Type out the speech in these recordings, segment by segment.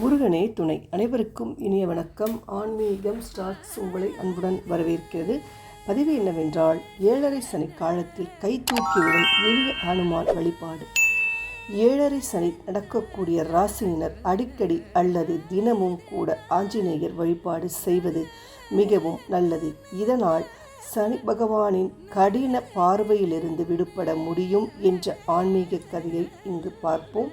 முருகனே துணை. அனைவருக்கும் இனிய வணக்கம். ஆன்மீகம் ஸ்டார்ட்ஸ் உங்களை அன்புடன் வரவேற்கிறது. பதிவு என்னவென்றால் ஏழரை சனி காலத்தில் கை தூக்கிவிடும் எளிய அனுமான் வழிபாடு. ஏழரை சனி நடக்கக்கூடிய ராசியினர் அடிக்கடி அல்லது தினமும் கூட ஆஞ்சநேயர் வழிபாடு செய்வது மிகவும் நல்லது. இதனால் சனி பகவானின் கடின பார்வையிலிருந்து விடுபட முடியும் என்ற ஆன்மீக கதையை இங்கு பார்ப்போம்.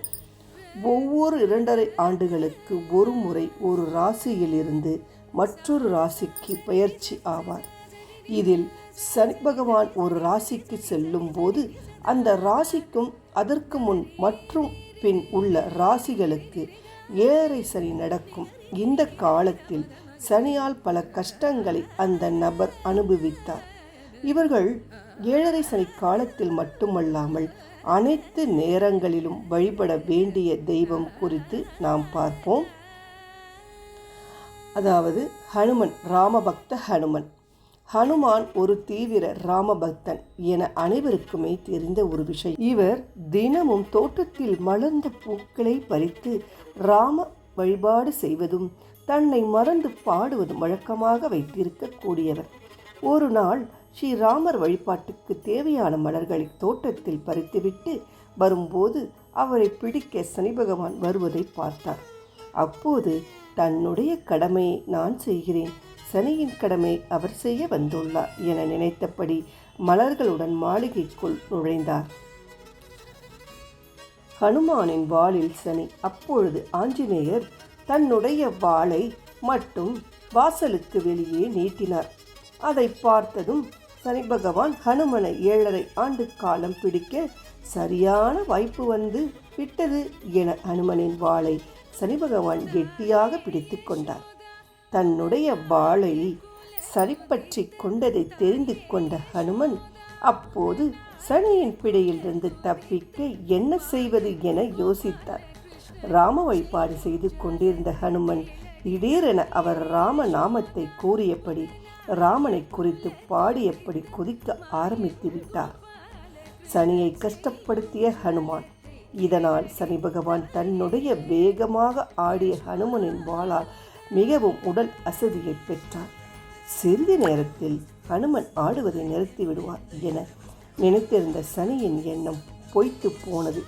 ஒவ்வொரு இரண்டரை ஆண்டுகளுக்கு ஒரு முறை ஒரு ராசியிலிருந்து மற்றொரு ராசிக்கு பயிற்சி ஆவார். இதில் சனி பகவான் ஒரு ராசிக்கு செல்லும் போது அந்த ராசிக்கும் அதற்கு முன் மற்றும் பின் உள்ள ராசிகளுக்கு ஏழரை சனி நடக்கும். இந்த காலத்தில் சனியால் பல கஷ்டங்களை அந்த நபர் அனுபவித்தார். இவர்கள் ஏழரை சனி காலத்தில் மட்டுமல்லாமல் அனைத்து நேரங்களிலும் வழிபட வேண்டிய தெய்வம் குறித்து நாம் பார்ப்போம். அதாவது ஹனுமன் ராமபக்த ஹனுமன். ஹனுமான் ஒரு தீவிர ராமபக்தன் என அனைவருக்குமே தெரிந்த ஒரு விஷயம். இவர் தினமும் தோட்டத்தில் மலர்ந்த பூக்களை பறித்து ராம வழிபாடு செய்வதும் தன்னை மறந்து பாடுவதும் வழக்கமாக வைத்திருக்கக்கூடியவர். ஒரு நாள் ஸ்ரீராமர் வழிபாட்டுக்கு தேவையான மலர்களை தோட்டத்தில் பறித்துவிட்டு வரும்போது அவரை பிடிக்க சனி பகவான் வருவதை பார்த்தார். அப்போது தன்னுடைய கடமையை நான் செய்கிறேன் சனியின் கடமை அவர் செய்ய வந்துள்ளார் என நினைத்தபடி மலர்களுடன் மாளிகைக்குள் நுழைந்தார். ஹனுமானின் வாளில் சனி அப்பொழுது ஆஞ்சநேயர் தன்னுடைய வாளை மட்டும் வாசலுக்கு வெளியே நீட்டினார். அதை பார்த்ததும் சனி பகவான் ஹனுமனை ஏழரை ஆண்டு காலம் பிடிக்க சரியான வாய்ப்பு வந்து விட்டது என ஹனுமனின் வாளை சனி பகவான் கெட்டியாக பிடித்து கொண்டார். தன்னுடைய வாளை சரிப்பற்றி கொண்டதை தெரிந்து கொண்ட ஹனுமன் அப்போது சனியின் பிடியிலிருந்து தப்பிக்க என்ன செய்வது என யோசித்தார். ராம வழிபாடு செய்து கொண்டிருந்த ஹனுமன் திடீரென அவர் ராம நாமத்தை கூறியபடி ராமனை குறித்து பாடியபடி குதிக்க ஆரம்பித்து விட்டார். சனியை கஷ்டப்படுத்திய ஹனுமான் இதனால் சனி பகவான் தன்னுடைய வேகமாக ஆடிய ஹனுமனின் வாளால் மிகவும் உடல் அசதியை பெற்றார். சிறிது நேரத்தில் ஹனுமன் ஆடுவதை நிறுத்திவிடுவார் என நினைத்திருந்த சனியின் எண்ணம் பொய்த்து போனது.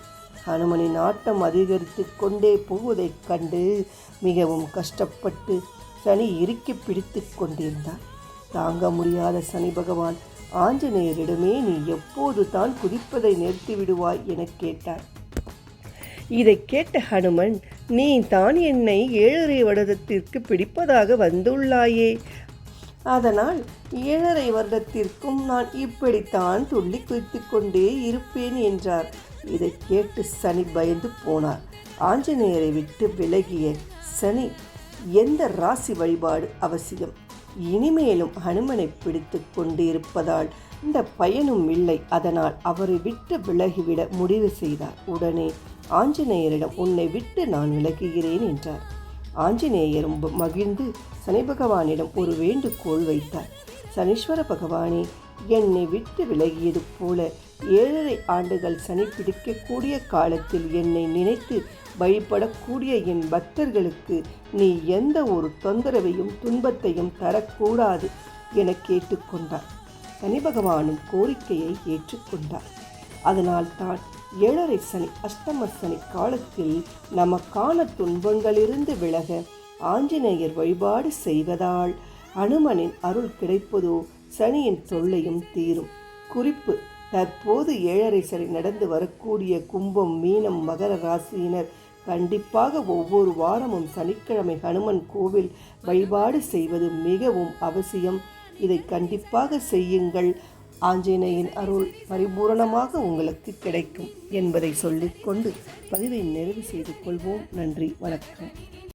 ஹனுமனின் ஆட்டம் அதிகரித்து கொண்டே போவதைக் கண்டு மிகவும் கஷ்டப்பட்டு சனி இறுக்கி பிடித்து கொண்டிருந்தார் தாங்க முடியாத சனி பகவான் ஆஞ்சநேயரிடமே நீ எப்போது தான் குதிப்பதை நிறுத்தி விடுவாய்? என கேட்டார். இதை கேட்ட ஹனுமன் நீ தான் என்னை ஏழரை வருடத்திற்கு பிடிப்பதாக வந்துள்ளாயே? அதனால் ஏழரை வருடத்திற்கும் நான் இப்படித்தான் துள்ளி குதித்து கொண்டே இருப்பேன் என்றார். இதை கேட்டு சனி பயந்து போனார். ஆஞ்சநேயரை விட்டு விலகிய சனி எந்த ராசி வழிபாடு அவசியம்? இனிமேலும் ஹனுமனை பிடித்து கொண்டிருப்பதால் இந்த பயனும் இல்லை. அதனால் அவரை விட்டு விலகிவிட முடிவு செய்தார். உடனே ஆஞ்சநேயரிடம் உன்னை விட்டு நான் விலகுகிறேன் என்றார். ஆஞ்சநேயரும் மகிழ்ந்து சனி பகவானிடம் ஒரு வேண்டுகோள் வைத்தார். சனீஸ்வர பகவானே என்னை விட்டு விலகியது போல ஏழரை ஆண்டுகள் சனி பிடிக்கக்கூடிய காலத்தில் என்னை நினைத்து வழிபடக்கூடிய என் பக்தர்களுக்கு நீ எந்த ஒரு தொந்தரவையும் துன்பத்தையும் தரக்கூடாது என கேட்டுக்கொண்டார். சனி பகவானும் கோரிக்கையை ஏற்றுக்கொண்டார். அதனால் தான் ஏழரை சனி அஷ்டம சனி காலத்தில் நமக்கான துன்பங்களிலிருந்து விலக ஆஞ்சநேயர் வழிபாடு செய்வதால் அனுமனின் அருள் கிடைப்பதோ சனியின் தொல்லையும் தீரும். குறிப்பு தற்போது ஏழரை சனி நடந்து வரக்கூடிய கும்பம் மீனம் மகர ராசியினர் கண்டிப்பாக ஒவ்வொரு வாரமும் சனிக்கிழமை ஹனுமன் கோவில் வழிபாடு செய்வது மிகவும் அவசியம். இதை கண்டிப்பாக செய்யுங்கள். ஆஞ்சநேயின் அருள் பரிபூரணமாக உங்களுக்கு கிடைக்கும் என்பதை சொல்லிக்கொண்டு பதிவை நிறைவு செய்து கொள்வோம். நன்றி வணக்கம்.